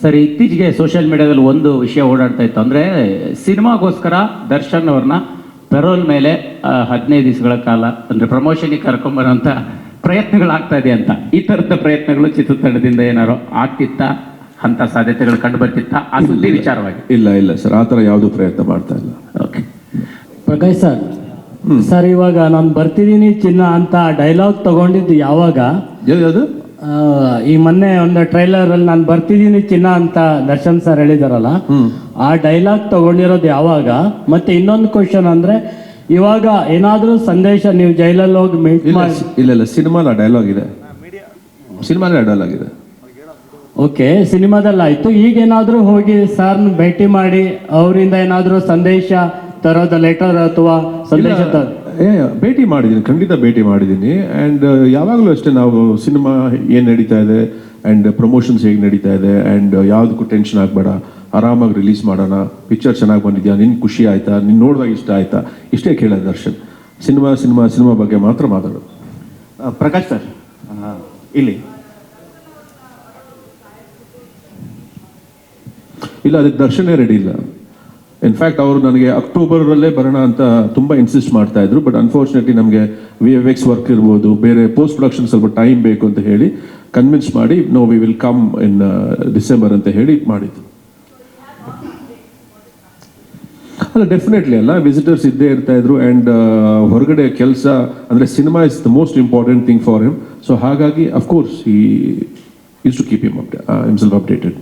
Sir ಇತ್ತೀಚೆಗೆ social ಮೀಡಿಯಾದಲ್ಲಿ ಒಂದು ವಿಷಯ ಓಡಾಡ್ತಾ ಇತ್ತು. ಅಂದರೆ ಸಿನಿಮಾಗೋಸ್ಕರ ದರ್ಶನ್ ಅವ್ರನ್ನ ಪೆರೋಲ್ ಮೇಲೆ ಹದಿನೈದು ದಿವಸಗಳ ಕಾಲ ಅಂದರೆ ಪ್ರಮೋಷನಿಗೆ ಕರ್ಕೊಂಬರೋಂಥ ಪ್ರಯತ್ನಗಳಾಗ್ತಾ ಇದೆ ಅಂತ. ಈ ಥರದ ಪ್ರಯತ್ನಗಳು ಚಿತ್ರತಂಡದಿಂದ ಏನಾರು ಆಗ್ತಿತ್ತಾ? ಅಂಥ ಸಾಧ್ಯತೆಗಳು ಕಂಡು ಬರ್ತಿತ್ತಾ? ಆ ಸುದ್ದಿ ವಿಚಾರವಾಗಿ. ಇಲ್ಲ ಇಲ್ಲ ಸರ್ ಆ ಥರ ಯಾವುದೂ ಪ್ರಯತ್ನ ಮಾಡ್ತಾ ಇಲ್ಲ. ಓಕೆ ಪ್ರಕಾಶ್ ಸರ್ ಸರ್ ಇವಾಗ ನಾನು ಬರ್ತಿದ್ದೀನಿ ಚಿನ್ನ ಅಂತ ಡೈಲಾಗ್ ತಗೊಂಡಿದ್ದು ಯಾವಾಗ? ಯಾವುದು? ಈ ಮೊನ್ನೆ ಒಂದು ಟ್ರೈಲರ್ ಅಲ್ಲಿ ನಾನು ಬರ್ತಿದ್ದೀನಿ ಚಿನ್ನ ಅಂತ ದರ್ಶನ್ ಸರ್ ಹೇಳಿದಾರಲ್ಲ ಆ ಡೈಲಾಗ್ ತಗೊಂಡಿರೋದು ಯಾವಾಗ? ಮತ್ತೆ ಇನ್ನೊಂದು ಕ್ವಶನ್ ಅಂದ್ರೆ ಇವಾಗ ಏನಾದ್ರೂ ಸಂದೇಶ ನೀವು ಜೈಲಲ್ಲಿ ಹೋಗಿ ಮೀಟ್ ಇಲ್ಲ ಮಾಡಿ ಇಲ್ಲ ಇಲ್ಲ ಸಿನಿಮಾದ ಡೈಲಾಗ್ ಇದೆ. ಸಿನಿಮಾದ ಡೈಲಾಗ್ ಇದೆ. ಓಕೆ ಸಿನಿಮಾದಲ್ಲಿ ಆಯ್ತು. ಈಗ ಏನಾದ್ರೂ ಹೋಗಿ ಸರ್ನ ಭೇಟಿ ಮಾಡಿ ಅವರಿಂದ ಏನಾದ್ರೂ ಸಂದೇಶ ತರೋದ ಲೆಟರ್ ಅಥವಾ ಸಂದೇಶ ಭೇಟಿ ಮಾಡಿದ್ದೀನಿ. ಖಂಡಿತ ಭೇಟಿ ಮಾಡಿದ್ದೀನಿ. ಆ್ಯಂಡ್ ಯಾವಾಗಲೂ ಅಷ್ಟೇ ನಾವು ಸಿನಿಮಾ ಏನು ನಡೀತಾ ಇದೆ ಆ್ಯಂಡ್ ಪ್ರಮೋಷನ್ಸ್ ಹೇಗೆ ನಡೀತಾ ಇದೆ ಆ್ಯಂಡ್ ಯಾವುದಕ್ಕೂ ಟೆನ್ಷನ್ ಆಗಬೇಡ. ಆರಾಮಾಗಿ ರಿಲೀಸ್ ಮಾಡೋಣ. ಪಿಕ್ಚರ್ ಚೆನ್ನಾಗಿ ಬಂದಿದ್ಯಾ? ನಿನ್ನ ಖುಷಿ ಆಯಿತಾ? ನಿನ್ನ ನೋಡುವಾಗ ಇಷ್ಟ ಆಯಿತಾ? ಇಷ್ಟೇ ಕೇಳೋದು ದರ್ಶನ್. ಸಿನಿಮಾ ಸಿನಿಮಾ ಸಿನಿಮಾ ಬಗ್ಗೆ ಮಾತ್ರ ಮಾತಾಡೋದು ಪ್ರಕಾಶ್ ಸರ್. ಇಲ್ಲಿ. ಇಲ್ಲ ಅದಕ್ಕೆ ದರ್ಶನೇ ರೆಡಿ ಇಲ್ಲ. ಇನ್ಫ್ಯಾಕ್ಟ್ ಅವರು ನನಗೆ ಅಕ್ಟೋಬರಲ್ಲೇ ಬರೋಣ ಅಂತ ತುಂಬ ಇನ್ಸಿಸ್ಟ್ ಮಾಡ್ತಾ ಇದ್ರು ಬಟ್ ಅನ್ಫಾರ್ಚುನೇಟ್ಲಿ ನಮಗೆ ವಿ ಎಫ್ ಎಕ್ಸ್ ವರ್ಕ್ ಇರ್ಬೋದು, ಬೇರೆ ಪೋಸ್ಟ್ ಪ್ರೊಡಕ್ಷನ್ ಸ್ವಲ್ಪ ಟೈಮ್ ಬೇಕು ಅಂತ ಹೇಳಿ ಕನ್ವಿನ್ಸ್ ಮಾಡಿ no we will come in December ಅಂತ ಹೇಳಿ ಮಾಡಿದ್ದು. ಅಲ್ಲ ಡೆಫಿನೆಟ್ಲಿ ಅಲ್ಲ ವಿಸಿಟರ್ಸ್ ಇದ್ದೇ ಇರ್ತಾ ಇದ್ರು ಆ್ಯಂಡ್ ಹೊರಗಡೆ ಕೆಲಸ ಅಂದರೆ cinema is the most important thing for him so ಹಾಗಾಗಿ ಅಫ್ಕೋರ್ಸ್ ಈ is to keep him update himself updated